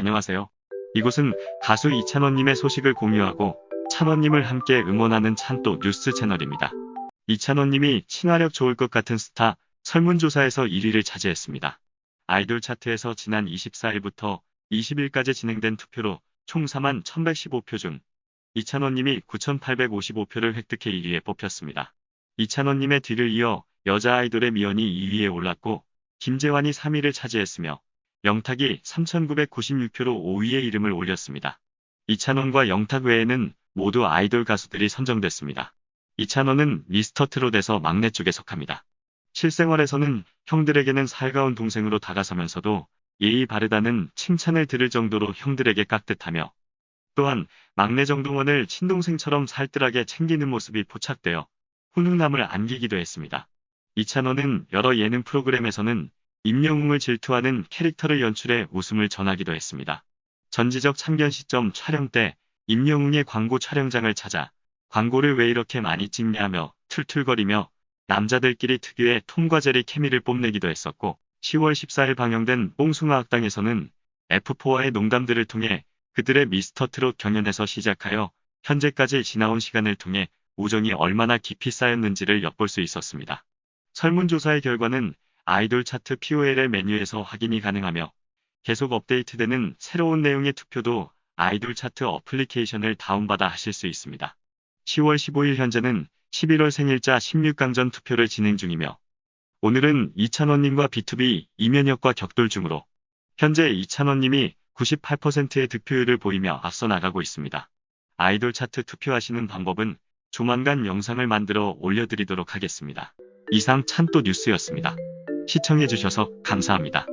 안녕하세요. 이곳은 가수 이찬원님의 소식을 공유하고 찬원님을 함께 응원하는 찬또 뉴스 채널입니다. 이찬원님이 친화력 좋을 것 같은 스타 설문조사에서 1위를 차지했습니다. 아이돌 차트에서 지난 24일부터 20일까지 진행된 투표로 총 4만 1115표 중 이찬원님이 9,855표를 획득해 1위에 뽑혔습니다. 이찬원님의 뒤를 이어 여자 아이돌의 미연이 2위에 올랐고 김재환이 3위를 차지했으며 영탁이 3,996표로 5위에 이름을 올렸습니다. 이찬원과 영탁 외에는 모두 아이돌 가수들이 선정됐습니다. 이찬원은 미스터 트롯에서 막내 쪽에 속합니다. 실생활에서는 형들에게는 살가운 동생으로 다가서면서도 예의 바르다는 칭찬을 들을 정도로 형들에게 깍듯하며 또한 막내 정동원을 친동생처럼 살뜰하게 챙기는 모습이 포착되어 훈훈함을 안기기도 했습니다. 이찬원은 여러 예능 프로그램에서는 임영웅을 질투하는 캐릭터를 연출해 웃음을 전하기도 했습니다. 전지적 참견 시점 촬영 때 임영웅의 광고 촬영장을 찾아 광고를 왜 이렇게 많이 찍냐며 툴툴거리며 남자들끼리 특유의 톰과 제리 케미를 뽐내기도 했었고 10월 14일 방영된 뽕숭아 학당에서는 F4와의 농담들을 통해 그들의 미스터 트롯 경연에서 시작하여 현재까지 지나온 시간을 통해 우정이 얼마나 깊이 쌓였는지를 엿볼 수 있었습니다. 설문조사의 결과는 아이돌 차트 POL의 메뉴에서 확인이 가능하며 계속 업데이트되는 새로운 내용의 투표도 아이돌 차트 어플리케이션을 다운받아 하실 수 있습니다. 10월 15일 현재는 11월 생일자 16강전 투표를 진행 중이며 오늘은 이찬원님과 B2B 이면역과 격돌 중으로 현재 이찬원님이 98%의 득표율을 보이며 앞서 나가고 있습니다. 아이돌 차트 투표하시는 방법은 조만간 영상을 만들어 올려드리도록 하겠습니다. 이상 찬또 뉴스였습니다. 시청해주셔서 감사합니다.